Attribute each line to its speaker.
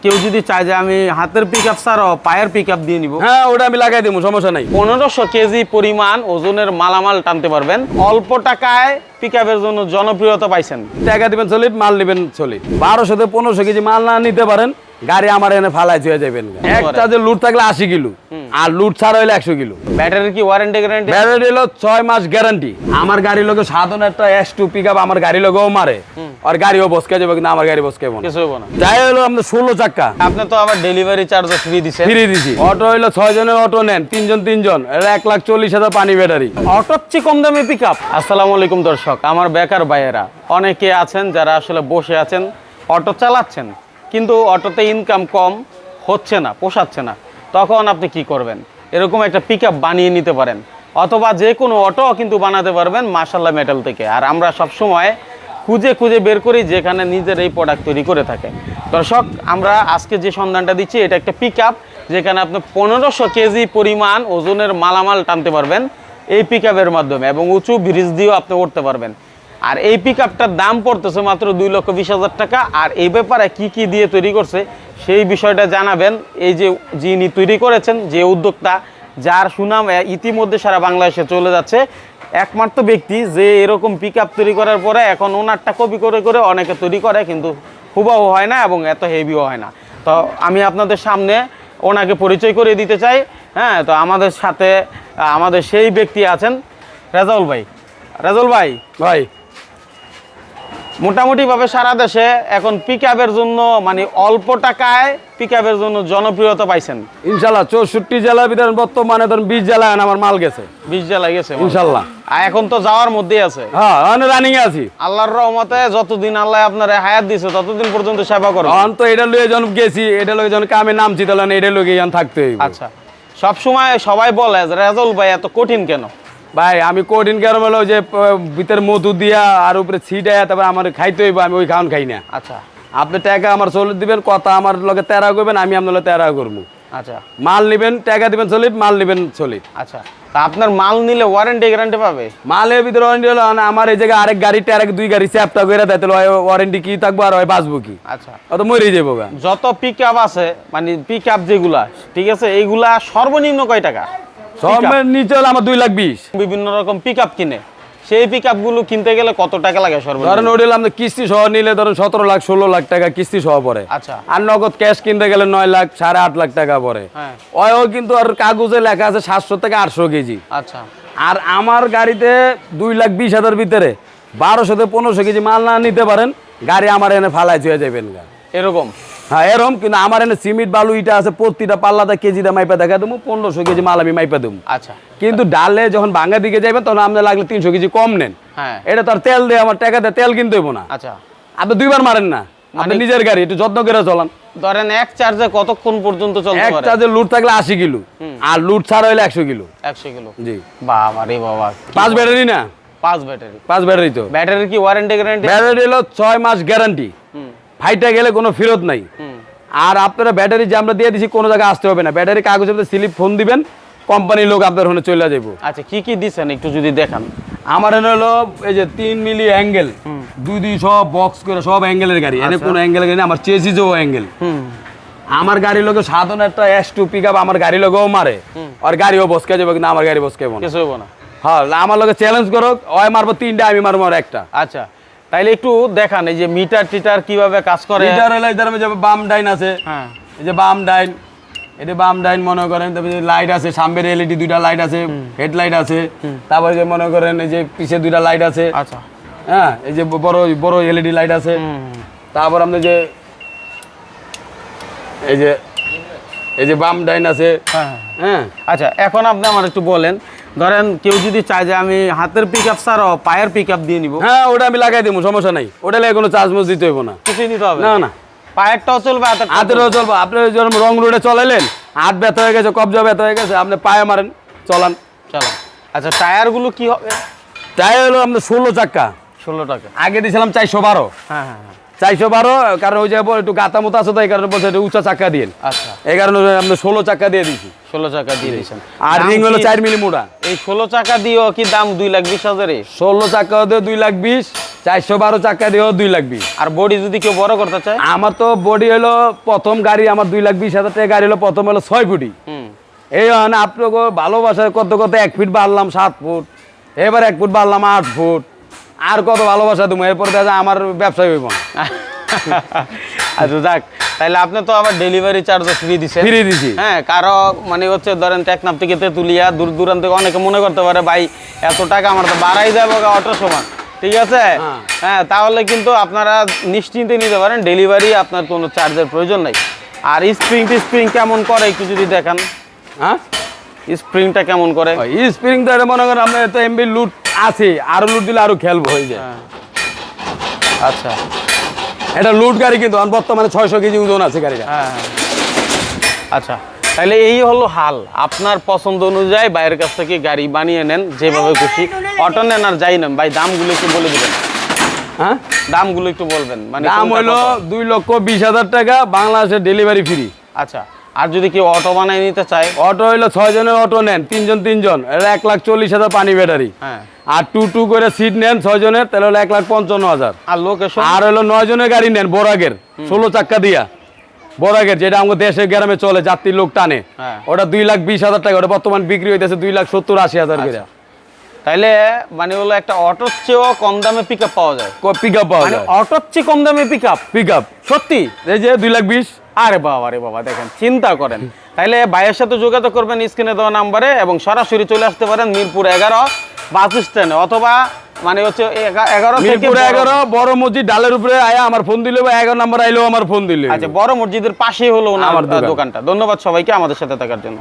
Speaker 1: কেউ যদি চায় যে আমি হাতের পিক আপ ছাড়াও পায়ের পিক আপ দিয়ে নিব।
Speaker 2: হ্যাঁ ওটা আমি লাগাই দেবো সমস্যা নাই।
Speaker 1: পনেরোশো কেজি পরিমাণ ওজনের মালামাল টানতে পারবেন। অল্প টাকায় পিক আপের জন্য জনপ্রিয়তা পাইছেন।
Speaker 2: টাকা দিবেন চলি মাল নেবেন চলি বারোশো থেকে পনেরোশো কেজি মাল না নিতে পারেন গাড়ি আমার এনে ফালাই চুয়ে যাবেন একটা যে লুট থাকলে আশি কিলো। আর লুট ছাড়া হলে একশো কিলো।
Speaker 1: ব্যাটারির কি ওয়ারেন্টি গ্যারান্টি
Speaker 2: ব্যাটারি হলো ছয় মাস গ্যারান্টি আমার গাড়ি লোকে সাধারণ একটা এস টু পিক আপ আমার গাড়ি লোকেও মারে। আর গাড়িও বসকে যাবে কিন্তু আমার গাড়ি বসকে
Speaker 1: কিছু না।
Speaker 2: যাই হলো আপনার ষোলো চাক্কা।
Speaker 1: আপনি তো আবার ডেলিভারি চার্জও ফ্রি দিচ্ছেন
Speaker 2: ফিরিয়ে দিছি। অটো হইল ছয় জনের অটো নেন তিনজন তিনজন। এক লাখ চল্লিশ হাজার পানি ব্যাটারি
Speaker 1: অটোর চেয়ে কম দামে পিক আপ আসসালামু আলাইকুম দর্শক। আমার বেকার ভাইয়েরা অনেকে আছেন যারা আসলে বসে আছেন অটো চালাচ্ছেন। কিন্তু অটোতে ইনকাম কম হচ্ছে না পোষাচ্ছে না। তখন আপনি কি করবেন? এরকম একটা পিক বানিয়ে নিতে পারেন। অথবা যে কোনো অটো কিন্তু বানাতে পারবেন মাসাল্লাহ মেটাল থেকে। আর আমরা সবসময় খুঁজে খুঁজে বের করি যেখানে নিজের এই প্রোডাক্ট তৈরি করে থাকে। দর্শক, আমরা আজকে যে সন্ধানটা দিচ্ছি, এটা একটা পিক যেখানে আপনি পনেরোশো কেজি পরিমাণ ওজনের মালামাল টানতে পারবেন এই পিক মাধ্যমে এবং উঁচু ব্রিজ দিয়েও আপনি উঠতে পারবেন। আর এই পিক দাম পড়তেছে মাত্র দুই লক্ষ বিশ হাজার টাকা। আর এই ব্যাপারে কি কি দিয়ে তৈরি করছে, সেই বিষয়টা জানাবেন। এই যে যিনি তৈরি করেছেন, যে উদ্যোক্তা, যার সুনাম ইতিমধ্যে সারা বাংলাদেশে চলে যাচ্ছে, একমাত্র ব্যক্তি যে এরকম পিক তৈরি করার পরে এখন ওনারটা কপি করে করে অনেকে তৈরি করে, কিন্তু হুবাহু হয় না এবং এত হেভিও হয় না। তো আমি আপনাদের সামনে ওনাকে পরিচয় করে দিতে চাই। হ্যাঁ তো আমাদের সাথে, আমাদের সেই ব্যক্তি আছেন রেজাউল ভাই। রেজাউল ভাই
Speaker 2: ভাই।
Speaker 1: মোটামুটিভাবে সারা দেশে এখন পিক জন্য মানে অল্প টাকায় পিক জন্য জনপ্রিয়তা পাইছেন।
Speaker 2: ইনশাল্লাহ চৌষট্টি জেলা ভিতরে বর্তমানে ধরুন বিশ জেলায় আমার মাল গেছে।
Speaker 1: বিশ জেলা গেছে
Speaker 2: ইনশাল্লাহ।
Speaker 1: এখন তো যাওয়ার মধ্যেই আছে।
Speaker 2: হ্যাঁ রানিং আছি।
Speaker 1: আল্লাহর রহমতে যতদিন আল্লাহ আপনার হায়াত দিছে ততদিন পর্যন্ত সেবা করবেন
Speaker 2: এখন তো এটা লয়ে যখন গেছি এটা লয়ে যখন কামে নামছি তাহলে এটা যখন থাকতে
Speaker 1: আচ্ছা। সব সময় সবাই বলে যে রেজাউল ভাই এত কঠিন কেন?
Speaker 2: ভাই আমি কঠিন কেন বলো যে ভিতরে মধু দিয়া আর উপরে ছিটাইয়া তারপর আমার খাইতে হইব আমি ওই খাওয়ান খাই না।
Speaker 1: আচ্ছা।
Speaker 2: আপনি টাকা আমার চলে দিবেন কথা আমার লগে তেরা করবেন আমি আপনার তেরা করব।
Speaker 1: আচ্ছা।
Speaker 2: মাল নিবেন টাকা দিবেন সলিড মাল নেবেন সলিড
Speaker 1: আচ্ছা। তা আপনার মাল নিলে ওয়ারেন্টি গ্যারান্টি পাবে?
Speaker 2: মালের ভিতরে ওয়ারেন্টি হলো না, আমার এই জায়গায় আরেক গাড়ি আরেক দুই গাড়ি চ্যাপটা করে দেয় তাহলে ওয়ারেন্টি কি থাকব আর ওই বাঁচবো কি?
Speaker 1: আচ্ছা।
Speaker 2: অত মরে যাব
Speaker 1: যত পিক আপ আছে মানে পিক আপ যেগুলা ঠিক আছে এইগুলা সর্বনিম্ন কয় টাকা?
Speaker 2: সব নিচে হলো আমার দুই লাখ বিশ।
Speaker 1: বিভিন্ন রকম পিক আপ কিনে। সেই পিকগুলো কিনতে গেলে কত টাকা লাগে
Speaker 2: ধরেন ওটা কিস্তি সহ নিলে ধরেন সতেরো লাখ ষোলো লাখ টাকা কিস্তি সহ পড়ে।
Speaker 1: আচ্ছা।
Speaker 2: আর নগদ ক্যাশ কিনতে গেলে নয় লাখ সাড়ে আট লাখ টাকা পড়ে।
Speaker 1: হ্যাঁ।
Speaker 2: ওয়ও কিন্তু আর কাগজে লেখা আছে সাতশো থেকে আটশো কেজি।
Speaker 1: আচ্ছা।
Speaker 2: আর আমার গাড়িতে দুই লাখ বিশ হাজার ভিতরে বারোশো থেকে পনেরোশো কেজি মাল না নিতে পারেন গাড়ি আমার এনে ফালাই চুয়ে যাবেন
Speaker 1: এরকম।
Speaker 2: হ্যাঁ এরকম কিন্তু আমার এনে সিমেন্ট বালু ইটা আছে প্রতিটা পাল্লাতে কেজিতে মাইপা দেখা দেবো পনেরোশো কেজি মাল আমি মাইপা দেবো।
Speaker 1: আচ্ছা।
Speaker 2: কিন্তু ডালে যখন ভাঙ্গা দিকে যাবেন তখন আপনার লাগলে তিনশো কেজি কম নেন।
Speaker 1: হ্যাঁ।
Speaker 2: এটা তো আর তেল দিয়ে আমার টাকা দিয়ে তেল কিনতে হইব না।
Speaker 1: আচ্ছা।
Speaker 2: আপনি দুইবার মারেন না আপনি নিজের গাড়ি একটু যত্ন করে চলান।
Speaker 1: ধরেন এক চার্জে কতক্ষণ পর্যন্ত চলতে পারে?
Speaker 2: একটা যে লুট থাকলে আশি কিলো আর লুট ছাড়া হইলে একশো কিলো।
Speaker 1: একশো কিলো।
Speaker 2: জি।
Speaker 1: বাবা রে বাবা।
Speaker 2: পাঁচ ব্যাটারি না?
Speaker 1: পাঁচ ব্যাটারি।
Speaker 2: পাঁচ ব্যাটারি তো।
Speaker 1: ব্যাটারির কি ওয়ারেন্টি গ্যারান্টি
Speaker 2: ব্যাটারি হলো ছয় মাস গ্যারান্টি
Speaker 1: হুম।
Speaker 2: ফাইটা গেলে কোনো ফেরত নাই। আর আপনারা ব্যাটারি যে আমরা দিয়ে দিছি কোনো জায়গায় আসতে হবে না। ব্যাটারি মধ্যে স্লিপ ফোন দিবেন কোম্পানির লোক আপনার ওখানে চলে যাব
Speaker 1: আচ্ছা কি কি দিছেন একটু যদি দেখান?
Speaker 2: আমার এনে হলো এই যে তিন মিলি অ্যাঙ্গেল দুই দুই সব বক্স করে সব অ্যাঙ্গেলের গাড়ি। এনে কোনো অ্যাঙ্গেলের গাড়ি আমার চেসিসও অ্যাঙ্গেল। আমার গাড়ির লোকে সাধারণ একটা এস টু পিক আপ আমার গাড়ি লোকেও মারে। আর গাড়িও বসকে যাবে কিন্তু আমার গাড়ি বসকে না। হ্যাঁ আমার লোকে চ্যালেঞ্জ করো ওই মারবো তিনটা আমি মারবো আর একটা।
Speaker 1: আচ্ছা। তাইলে একটু দেখান এই যে মিটার টিটার কীভাবে কাজ করে?
Speaker 2: লিটার হলো এই যে বাম ডাইন আছে।
Speaker 1: হ্যাঁ।
Speaker 2: এই যে বাম ডাইন এটা বাম ডাইন মনে করেন তারপরে লাইট আছে সামনের এলইডি দুইটা লাইট আছে হেডলাইট আছে তারপরে যে মনে করেন এই যে পিছে দুইটা লাইট আছে।
Speaker 1: আচ্ছা।
Speaker 2: হ্যাঁ এই যে বড় বড় এলইডি লাইট আছে। তারপর আপনি যে এই যে এই যে বাম ডাইন আছে।
Speaker 1: হ্যাঁ।
Speaker 2: হ্যাঁ।
Speaker 1: আচ্ছা এখন আপনি আমার একটু বলেন ধরেন কেউ যদি চায় যে আমি হাতের পিক আপ ছাড়াও পায়ের পিক আপ দিয়ে নিব।
Speaker 2: হ্যাঁ ওটা আমি লাগাই দেবো সমস্যা নাই। ওটা লাগে কোনো চার্জ মজ দিতে হইব না।
Speaker 1: কিছুই নিতে হবে
Speaker 2: না। না
Speaker 1: পায়েরটাও চলবে হাতের
Speaker 2: হাতেরও চলবো। আপনি যখন রং রোডে চলাইলেন হাত ব্যথা হয়ে গেছে কবজা ব্যথা হয়ে গেছে আপনি পায়ে মারেন চলান।
Speaker 1: চলান আচ্ছা টায়ারগুলো কি হবে?
Speaker 2: তাই হলো আপনার ষোলো চাক্কা
Speaker 1: ষোলো টাকা।
Speaker 2: আগে দিয়েছিলাম চারশো বারো।
Speaker 1: হ্যাঁ হ্যাঁ হ্যাঁ।
Speaker 2: চারশো বারো কারণ ওই যে একটু গাতা মতো আছে তো এই কারণে বলছে উঁচা চাকা দিয়ে।
Speaker 1: আচ্ছা।
Speaker 2: এই কারণে আপনি ষোলো চাকা দিয়ে দিছি।
Speaker 1: ষোলো চাকা দিয়ে দিয়েছেন।
Speaker 2: আর রিং হলো চার মিলি মোড়া।
Speaker 1: এই ষোলো চাকা দিয়েও কি দাম দুই লাখ বিশ হাজারে?
Speaker 2: ষোলো চাকা দিয়ে দুই লাখ বিশ চারশো বারো চাকা দিয়েও দুই লাখ বিশ।
Speaker 1: আর বডি যদি কেউ বড় করতে চায়?
Speaker 2: আমার তো বডি হলো প্রথম গাড়ি আমার দুই লাখ বিশ হাজার টাকা গাড়ি হলো প্রথম হলো ছয় ফুটি। এই আপনাকে ভালোবাসায় কত কত এক ফিট বাড়লাম সাত ফুট এবার এক ফুট বাড়লাম আট ফুট। আর কত ভালোবাসা তুমি এরপর দেখা আমার ব্যবসায় হইব না।
Speaker 1: আচ্ছা যাক। তাহলে আপনি তো আবার ডেলিভারি চার্জও ফ্রি দিছেন।
Speaker 2: ফিরিয়ে দিছি।
Speaker 1: হ্যাঁ কারও মানে হচ্ছে ধরেন টেকনাফ থেকে তেতুলিয়া দূর দূরান্ত থেকে অনেকে মনে করতে পারে ভাই এত টাকা আমার তো বাড়াই যাব অটো সমান। ঠিক আছে?
Speaker 2: হ্যাঁ।
Speaker 1: হ্যাঁ তাহলে কিন্তু আপনারা নিশ্চিন্তে নিতে পারেন ডেলিভারি আপনার কোনো চার্জের প্রয়োজন নাই। আর স্প্রিং স্প্রিং কেমন করে একটু যদি দেখান।
Speaker 2: হ্যাঁ?
Speaker 1: স্প্রিংটা কেমন করে?
Speaker 2: স্প্রিং তো মনে করেন আপনার তো এমবি লুট আছে আরও লুট দিলে আরও খেলব হয়ে যায়।
Speaker 1: হ্যাঁ। আচ্ছা।
Speaker 2: এটা লুট গাড়ি কিন্তু বর্তমানে ছয়শো কেজি ওজন আছে গাড়িটা।
Speaker 1: হ্যাঁ হ্যাঁ। আচ্ছা তাহলে এই হলো হাল। আপনার পছন্দ অনুযায়ী বাইরের কাছ থেকে গাড়ি বানিয়ে নেন যেভাবে খুশি। অটো নেন আর যাই নেন ভাই দামগুলো একটু বলে দেবেন।
Speaker 2: হ্যাঁ?
Speaker 1: দামগুলো একটু বলবেন মানে
Speaker 2: দাম হইল দুই লক্ষ বিশ হাজার টাকা বাংলাদেশের ডেলিভারি ফ্রি
Speaker 1: আচ্ছা আর যদি কেউ অটো বানাই নিতে চায়?
Speaker 2: অটো হইল ছয় জনের অটো নেন তিনজন তিনজন। এক লাখ চল্লিশ হাজার পানি ব্যাটারি।
Speaker 1: হ্যাঁ।
Speaker 2: আর টু টু করে সিট নেন ছয় জনের তাহলে হলো এক লাখ পঞ্চান্ন হাজার।
Speaker 1: আর লোকেশন
Speaker 2: আর হলো নয় জনের গাড়ি নেন বোরাগের ষোলো চাক্কা দিয়া। বোরাগের যেটা আমাদের দেশে গ্রামে চলে যাত্রীর লোক টানে।
Speaker 1: হ্যাঁ।
Speaker 2: ওটা দুই লাখ বিশ হাজার টাকা ওটা বর্তমান বিক্রি হইতেছে দুই লাখ সত্তর আশি হাজার করে।
Speaker 1: তাইলে মানে হলো একটা অটোর চেয়েও কম দামে পিক পাওয়া যায়।
Speaker 2: পিক আপ পাওয়া
Speaker 1: মানে
Speaker 2: যায়।
Speaker 1: অটোর চেয়ে কম দামে পিক
Speaker 2: পিক আপ
Speaker 1: সত্যি?
Speaker 2: এই যে দুই লাখ বিশ।
Speaker 1: আরে বাবা রে বাবা দেখেন চিন্তা করেন। তাইলে ভাইয়ের সাথে যোগাযোগ করবেন স্ক্রিনে দেওয়া নাম্বারে এবং সরাসরি চলে আসতে পারেন মিরপুর এগারো বাস স্ট্যান্ডে অথবা মানে হচ্ছে এগা- এগারো
Speaker 2: মিরপুর এগারো বড় মসজিদ ডালের উপরে আয়া আমার ফোন দিলে বা এগারো নাম্বার আইলেও আমার ফোন দিলে।
Speaker 1: আচ্ছা বড় মসজিদের পাশেই হলো না
Speaker 2: আমার দোকান।
Speaker 1: দোকানটা। ধন্যবাদ সবাইকে আমাদের সাথে থাকার জন্য।